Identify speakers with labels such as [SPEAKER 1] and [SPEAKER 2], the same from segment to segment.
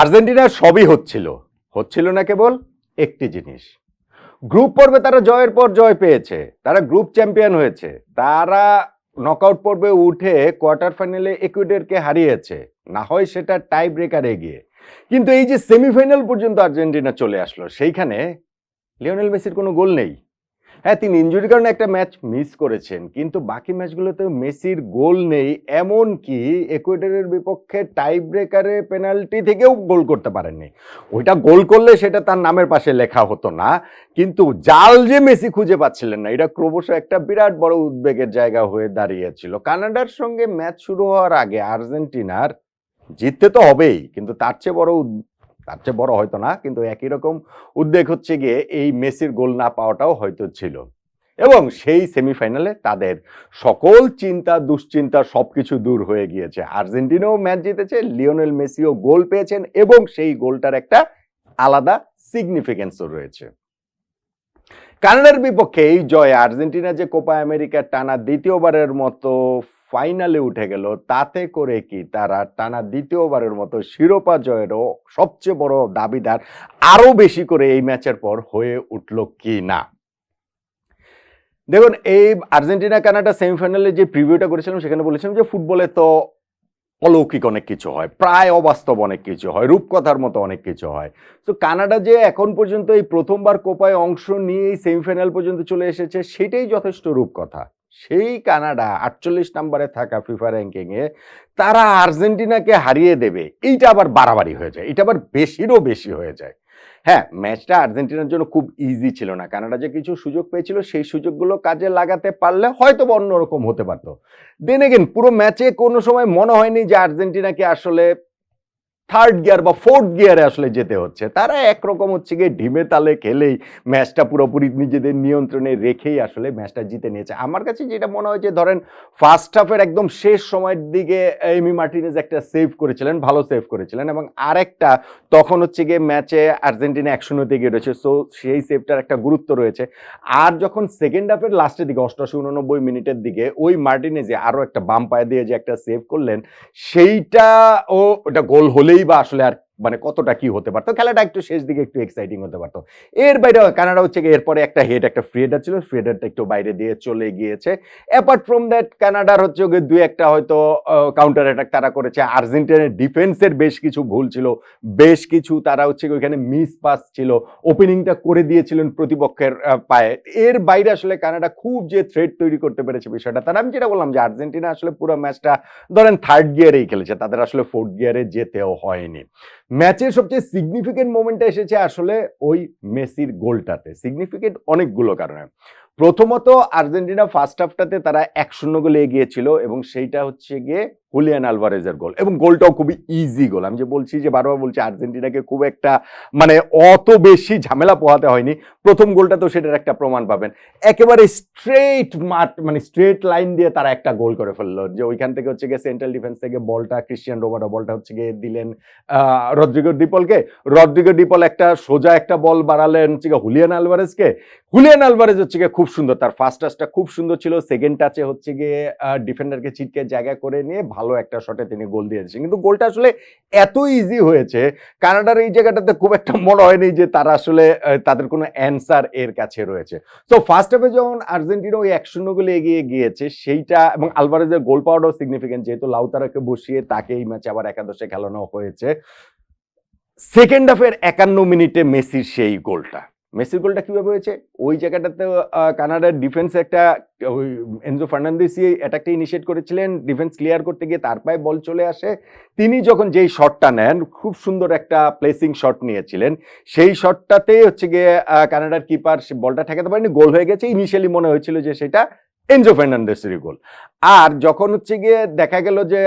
[SPEAKER 1] আর্জেন্টিনার সবই হচ্ছিল। হচ্ছিল না কেবল একটি জিনিস। গ্রুপ পর্বে তারা জয়ের পর জয় পেয়েছে। তারা গ্রুপ চ্যাম্পিয়ন হয়েছে। তারা নকআউট পর্বে উঠে কোয়ার্টার ফাইনালে ইকুয়েডরকে হারিয়েছে। না হয় সেটা টাই ব্রেকারে গিয়ে। কিন্তু এই যে সেমিফাইনাল পর্যন্ত আর্জেন্টিনা চলে আসলো, সেইখানে লিওনেল মেসির কোনো গোল নেই। হ্যাঁ তিনি ইঞ্জুরির কারণে একটা ম্যাচ মিস করেছেন, কিন্তু বাকি ম্যাচগুলোতে মেসির গোল নেই এমন কি একুয়েডরের বিপক্ষে টাই ব্রেকারে পেনাল্টি থেকেও গোল করতে পারেননি। ওইটা গোল করলে সেটা তার নামের পাশে লেখা হতো না, কিন্তু জাল যে মেসি খুঁজে পাচ্ছিলেন না, এটা ক্রমশ একটা বিরাট বড় উদ্বেগের জায়গা হয়ে দাঁড়িয়েছিল। কানাডার সঙ্গে ম্যাচ শুরু হওয়ার আগে আর্জেন্টিনার জিততে তো হবেই, কিন্তু তার চেয়ে বড় তার চেয়ে বড় হয়তো না, কিন্তু একই রকম উদ্বেগ হচ্ছে গিয়ে এই মেসির গোল না পাওয়াটাও হয়তো ছিল। এবং সেই সেমিফাইনালে তাদের সকল চিন্তা, দুশ্চিন্তা সবকিছু দূর হয়ে গিয়েছে। আর্জেন্টিনাও ম্যাচ জিতেছে, লিওনেল মেসিও গোল পেয়েছেন এবং সেই গোলটার একটা আলাদা সিগনিফিকেন্সও রয়েছে। কানাডার বিপক্ষে এই জয়ে আর্জেন্টিনা যে কোপা আমেরিকার টানা দ্বিতীয়বারের মতো ফাইনালে উঠে গেল। তাতে করে কি? তারা টানা দ্বিতীয়বারের মতো শিরোপা জয়েরও সবচেয়ে বড় দাবিদার আরও বেশি করে এই ম্যাচের পর হয়ে উঠল কি না? দেখুন, এই আর্জেন্টিনা কানাডা সেমিফাইনালে যে প্রিভিউটা করেছিলাম, সেখানে বলেছিলাম যে ফুটবলে তো অলৌকিক অনেক কিছু হয়, প্রায় অবাস্তব অনেক কিছু হয়, রূপকথার মতো অনেক কিছু হয়। তো কানাডা যে এখন পর্যন্ত এই প্রথমবার কোপায় অংশ নিয়ে এই সেমিফাইনাল পর্যন্ত চলে এসেছে, সেটাই যথেষ্ট রূপকথা। সেই কানাডা আটচল্লিশ নম্বরে থাকা ফিফা র্যাঙ্কিংয়ে তারা আর্জেন্টিনাকে হারিয়ে দেবে। এইটা আবার বাড়াবাড়ি হয়ে যায়। এটা আবার বেশিরও বেশি হয়ে যায়। হ্যাঁ ম্যাচটা আর্জেন্টিনার জন্য খুব ইজি ছিল না। কানাডা যে কিছু সুযোগ পেয়েছিল সেই সুযোগগুলো কাজে লাগাতে পারলে হয়তো বা অন্যরকম হতে পারতো। দেন এগেন পুরো ম্যাচে কোনো সময় মনে হয়নি যে আর্জেন্টিনাকে আসলে থার্ড গিয়ার বা ফোর্থ গিয়ারে আসলে যেতে হচ্ছে। তারা একরকম হচ্ছে গিয়ে ঢিমে তালে খেলেই ম্যাচটা পুরোপুরি নিজেদের নিয়ন্ত্রণে রেখেই আসলে ম্যাচটা জিতে নিয়েছে। আমার কাছে যেটা মনে হয় যে, ধরেন ফার্স্ট হাফের একদম শেষ সময়ের দিকে এমি মার্টিনেজ একটা সেভ করেছিলেন, ভালো সেভ করেছিলেন এবং আরেকটা তখন হচ্ছে গিয়ে ম্যাচে আর্জেন্টিনা এক শূন্যতে গিয়ে রয়েছে। সো সেই সেভটার একটা গুরুত্ব রয়েছে। আর যখন সেকেন্ড হাফের লাস্টের দিকে অষ্টাশি উননব্বই মিনিটের দিকে ওই মার্টিনেজে আরও একটা বাম পায়ে দিয়ে যে একটা সেভ করলেন, সেইটা ও, ওটা গোল হলেই বা আসলে আর মানে কতটা কি হতে পারতো? খেলাটা একটু শেষ দিকে একটু এক্সাইটিং হতে পারতো। এর বাইরে কানাডা হচ্ছে এরপরে একটা হেড একটা ফ্রিডার ছিল। ফ্রিডারটা একটু বাইরে দিয়ে চলে গিয়েছে। অ্যাপার্ট ফ্রম দ্যাট কানাডার হচ্ছে দুই একটা হয়তো কাউন্টার অ্যাটাক তারা করেছে। আর্জেন্টিনার ডিফেন্সের বেশ কিছু ভুল ছিল। বেশ কিছু তারা হচ্ছে ওইখানে মিস পাস ছিল। ওপেনিংটা করে দিয়েছিলেন প্রতিপক্ষের পায়ে। এর বাইরে আসলে কানাডা খুব যে থ্রেড তৈরি করতে পেরেছে বিষয়টা তারা আমি যেটা বললাম যে আর্জেন্টিনা আসলে পুরো ম্যাচটা ধরেন থার্ড গিয়ারেই খেলেছে। তাদের আসলে ফোর্থ গিয়ারে যেতেও হয়নি। ম্যাচের সবচেয়ে সিগনিফিকেন্ট মোমেন্টটা এসেছে আসলে ওই মেসির গোলটাতে। সিগনিফিকেন্ট অনেকগুলো কারণে। প্রথমত আর্জেন্টিনা ফার্স্ট হাফটাতে তারা এক শূন্য গোলে এগিয়েছিল এবং সেইটা হচ্ছে গিয়ে হুলিয়ান আলভারেজের গোল এবং গোলটাও খুবই ইজি গোল আমি যে বলছি যে বারবার বলছি, আর্জেন্টিনাকে খুব একটা মানে অত বেশি ঝামেলা পোহাতে হয়নি। প্রথম গোলটা তো সেটার একটা প্রমাণ পাবেন। একেবারে স্ট্রেট মাঠ মানে স্ট্রেট লাইন দিয়ে তারা একটা গোল করে ফেলল। যে ওইখান থেকে হচ্ছে গিয়ে সেন্ট্রাল ডিফেন্স থেকে বলটা ক্রিশ্চিয়ান রোবার্টো বলটা হচ্ছে গিয়ে দিলেন রদ্রিগো ডিপলকে রদ্রিগো ডিপল একটা সোজা একটা বল বাড়ালেন হচ্ছে গিয়ে হুলিয়ান আলভারেজকে হুলিয়ান আলভারেজ হচ্ছে গিয়ে খুব সুন্দর, তার ফার্স্ট টাচটা খুব সুন্দর ছিল। সেকেন্ড টাচে হচ্ছে গিয়ে ডিফেন্ডারকে ছিটকে জায়গা করে নিয়ে ভালো একটা শটে তিনি গোল দিয়েছেন। কিন্তু গোলটা আসলে এত ইজি হয়েছে, কানাডার এই জায়গাটাতে খুব একটা মনে হয়নি যে তারা আসলে তাদের কোনো অ্যান্সার এর কাছে রয়েছে। সো ফার্স্ট হাফে যখন আর্জেন্টিনা ওই এক শূন্য এগিয়ে গিয়েছে, সেইটা এবং আলভারেজের গোল পাওয়াটাও সিগনিফিকেন্ট যেহেতু লাউতারাকে বসিয়ে তাকে এই ম্যাচে আবার একাদশে খেলানো হয়েছে। সেকেন্ড হাফের একান্ন মিনিটে মেসির সেই গোলটা মেসির গোলটা কীভাবে হয়েছে? ওই জায়গাটাতে কানাডার ডিফেন্স একটা, ওই এনজো ফার্নান্দেসি অ্যাটাকটা ইনিশিয়েট করেছিলেন ডিফেন্স ক্লিয়ার করতে গিয়ে তার পায়ে বল চলে আসে। তিনি যখন যেই শটটা নেন, খুব সুন্দর একটা প্লেসিং শট নিয়েছিলেন। সেই শটটাতে হচ্ছে গিয়ে কানাডার কিপার বলটা ঠেকাতে পারেনি, গোল হয়ে গেছে। ইনিশিয়ালি মনে হয়েছিল যে সেটা এনজো ফার্নান্দেসেরই গোল। আর যখন হচ্ছে গিয়ে দেখা গেল যে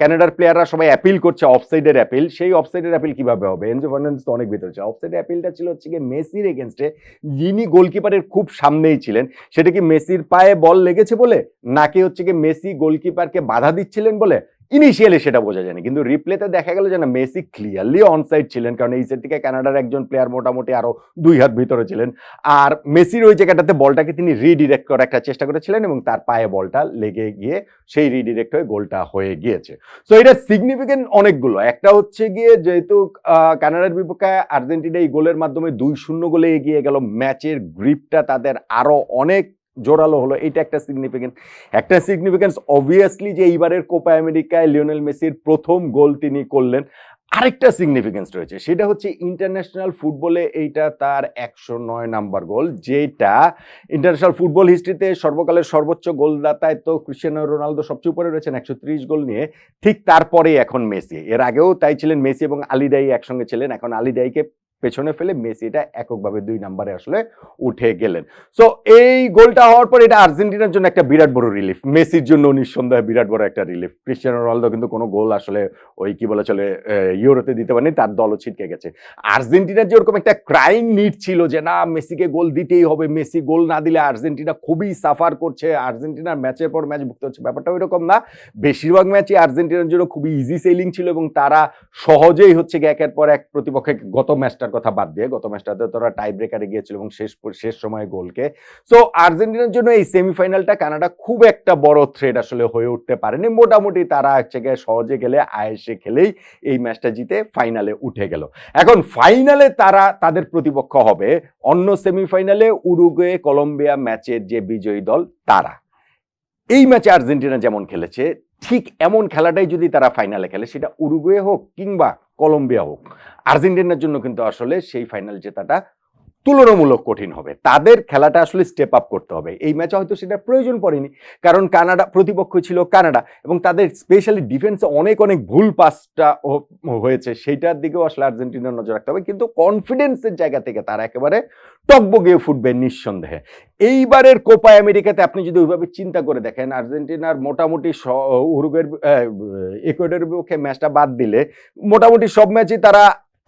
[SPEAKER 1] ক্যানাডার প্লেয়াররা সবাই অ্যাপিল করছে অফসাইডের অ্যাপিল সেই অফসাইডের অ্যাপিল কীভাবে হবে? এনজো ফার্নান্ডেস তো অনেক ভিতরে ছিল। অফসাইডের অ্যাপিলটা ছিল হচ্ছে গিয়ে মেসির এগেনস্টে যিনি গোলকিপারের খুব সামনেই ছিলেন, সেটা কি মেসির পায়ে বল লেগেছে বলে? নাকি হচ্ছে গিয়ে মেসি গোলকিপারকে বাধা দিচ্ছিলেন বলে? ইনিশিয়ালি সেটা বোঝা যায়নি, কিন্তু রিপ্লেতে দেখা গেল যে মেসি ক্লিয়ারলি অনসাইড ছিলেন, কারণ এই সেট থেকে কানাডার একজন প্লেয়ার মোটামুটি আরও দুই হাত ভিতরে ছিলেন। আর মেসির ওই জায়গাটাতে বলটাকে তিনি রিডিরেক্ট করার একটা চেষ্টা করেছিলেন এবং তার পায়ে বলটা লেগে গিয়ে সেই রিডিরেক্ট হয়ে গোলটা হয়ে গিয়েছে। সো এটা সিগনিফিকেন্ট অনেকগুলো। একটা হচ্ছে গিয়ে যেহেতু কানাডার বিপক্ষে আর্জেন্টিনা এই গোলের মাধ্যমে দুই শূন্য গোলে এগিয়ে গেল, ম্যাচের গ্রিপটা তাদের আরও অনেক জোরালো হলো, এটা একটা সিগনিফিকেন্স একটা সিগনিফিকেন্স অবভিয়াসলি যে এইবারের কোপা আমেরিকায় লিওনেল মেসির প্রথম গোল তিনি করলেন, আরেকটা সিগনিফিকেন্স রয়েছে, সেটা হচ্ছে ইন্টারন্যাশনাল ফুটবলে এইটা তার একশো নয় নাম্বার গোল, যেটা ইন্টারন্যাশনাল ফুটবল হিস্ট্রিতে সর্বকালের সর্বোচ্চ গোলদাতায় তো ক্রিশ্চিয়ানো রোনালদো সবচেয়ে উপরে রয়েছেন, একশো ত্রিশ গোল নিয়ে, ঠিক তারপরেই এখন মেসি এর আগেও তাই ছিলেন মেসি এবং আলিদাই একসঙ্গে ছিলেন, এখন আলিদাইকে পেছনে ফেলে মেসি এটা এককভাবে দুই নাম্বারে আসলে উঠে গেলেন। সো এই গোলটা হওয়ার পর এটা আর্জেন্টিনার জন্য একটা বিরাট বড় রিলিফ মেসির জন্য নিঃসন্দেহে বিরাট বড় একটা রিলিফ ক্রিশ্চিয়ানো রোনালদো কিন্তু কোনো গোল আসলে ওই কি বলে চলে ইউরোতে দিতে পারেনি, তার দলও ছিটকে গেছে। আর্জেন্টিনার যে ওরকম একটা ক্রাইং নিড ছিল যে, না, মেসিকে গোল দিতেই হবে, মেসি গোল না দিলে আর্জেন্টিনা খুবই সাফার করছে, আর্জেন্টিনার ম্যাচের পর ম্যাচ ভুগতে হচ্ছে। ব্যাপারটা ওই রকম না। বেশিরভাগ ম্যাচই আর্জেন্টিনার জন্য খুবই ইজি সেলিং ছিল এবং তারা সহজেই হচ্ছে একের পর এক প্রতিপক্ষে গত ম্যাচটার কথা বাদ দিয়ে গত ম্যাচটাতে তোরা টাই ব্রেকারে গিয়েছিল এবং শেষ শেষ সময়ে গোলকে সো আর্জেন্টিনার জন্য এই সেমিফাইনালটা কানাডা খুব একটা বড় থ্রেড আসলে হয়ে উঠতে পারেনি। মোটামুটি তারা হচ্ছে গিয়ে সহজে গেলে, আয়েসে খেলেই এই ম্যাচটা জিতে ফাইনালে উঠে গেল। এখন ফাইনালে তারা, তাদের প্রতিপক্ষ হবে অন্য সেমিফাইনালে উরুগুয়ে, কলম্বিয়া ম্যাচের যে বিজয়ী দল, তারা। এই ম্যাচে আর্জেন্টিনা যেমন খেলেছে ঠিক এমন খেলাটাই যদি তারা ফাইনালে খেলে, সেটা উরুগুয়ে হোক কিংবা কলম্বিয়া হোক, আর্জেন্টিনার জন্য কিন্তু আসলে সেই ফাইনাল জেতাটা তুলনামূলক কঠিন হবে। তাদের খেলাটা আসলে স্টেপ আপ করতে হবে। এই ম্যাচে হয়তো সেটা প্রয়োজন পড়েনি। কারণ কানাডা, প্রতিপক্ষ ছিল কানাডা এবং তাদের স্পেশালি ডিফেন্সে অনেক অনেক ভুল পাসটা হয়েছে। সেইটার দিকেও আসলে আর্জেন্টিনার নজর রাখতে হবে। কিন্তু কনফিডেন্সের জায়গা থেকে তারা একেবারে টকবগিয়ে ফুটবে নিঃসন্দেহে। এইবারের কোপা আমেরিকাতে আপনি যদি ওইভাবে চিন্তা করে দেখেন, আর্জেন্টিনার মোটামুটি উরুগুয়ের ইকুয়েডের বিপক্ষে ম্যাচটা বাদ দিলে, মোটামুটি সব ম্যাচই তারা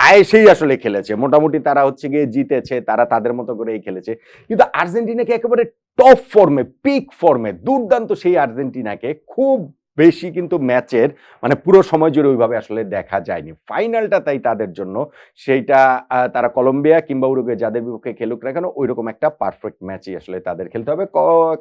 [SPEAKER 1] আয়েসেই আসলে খেলেছে। মোটামুটি তারা হচ্ছে গিয়ে জিতেছে, তারা তাদের মতো করেই খেলেছে। কিন্তু আর্জেন্টিনাকে একেবারে টপ ফর্মে পিক ফর্মে দুর্দান্ত সেই আর্জেন্টিনাকে খুব বেশি কিন্তু ম্যাচের মানে পুরো সময় জুড়ে ওইভাবে আসলে দেখা যায়নি। ফাইনালটা তাই তাদের জন্য, সেইটা তারা কলম্বিয়া কিংবা উরুগুয়ে যাদের বিপক্ষে খেলুক না কেন, ওইরকম একটা পারফেক্ট ম্যাচই আসলে তাদের খেলতে হবে।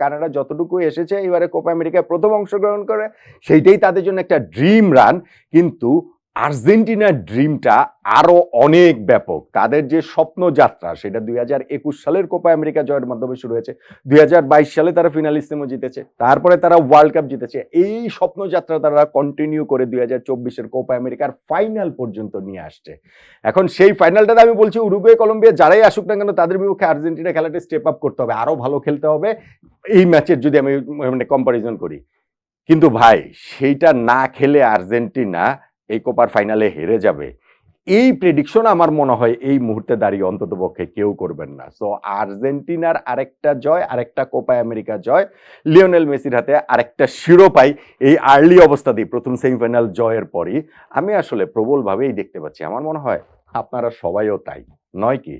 [SPEAKER 1] কানাডা যতটুকু এসেছে, এবারে কোপা আমেরিকায় প্রথম অংশগ্রহণ করে, সেইটাই তাদের জন্য একটা ড্রিম রান কিন্তু আর্জেন্টিনার ড্রিমটা আরও অনেক ব্যাপক। তাদের যে স্বপ্নযাত্রা সেটা দুই হাজার একুশ সালের কোপা আমেরিকা জয়ের মাধ্যমে শুরু হয়েছে। দুই বাইশ সালে তারা ফিনালিস্টিমও জিতেছে। তারপরে তারা ওয়ার্ল্ড কাপ জিতেছে। এই স্বপ্নযাত্রা তারা কন্টিনিউ করে দুই হাজার চব্বিশের কোপা আমেরিকার ফাইনাল পর্যন্ত নিয়ে আসছে। এখন সেই ফাইনালটাতে আমি বলছি উরুগুয়ে, কলম্বিয়া, যারাই আসুক না কেন, তাদের বিপক্ষে আর্জেন্টিনা খেলাটা স্টেপ আপ করতে হবে। আরও ভালো খেলতে হবে। এই ম্যাচের যদি আমি মানে কম্পারিজন করি। কিন্তু ভাই, সেইটা না খেলে আর্জেন্টিনা এই কোপার ফাইনালে হেরে যাবে। এই প্রেডিকশন আমার মনে হয় এই মুহূর্তে দাঁড়িয়ে অন্তত পক্ষে কেউ করবেন না। সো আর্জেন্টিনার আরেকটা জয়, আরেকটা কোপা আমেরিকা জয়, লিওনেল মেসির হাতে আরেকটা শিরোপাই এই আর্লি অবস্থাতেই, প্রথম সেমিফাইনাল জয়ের পরই। আমি আসলে প্রবলভাবেই দেখতে পাচ্ছি। আমার মনে হয় আপনারা সবাইও তাই। নয় কি?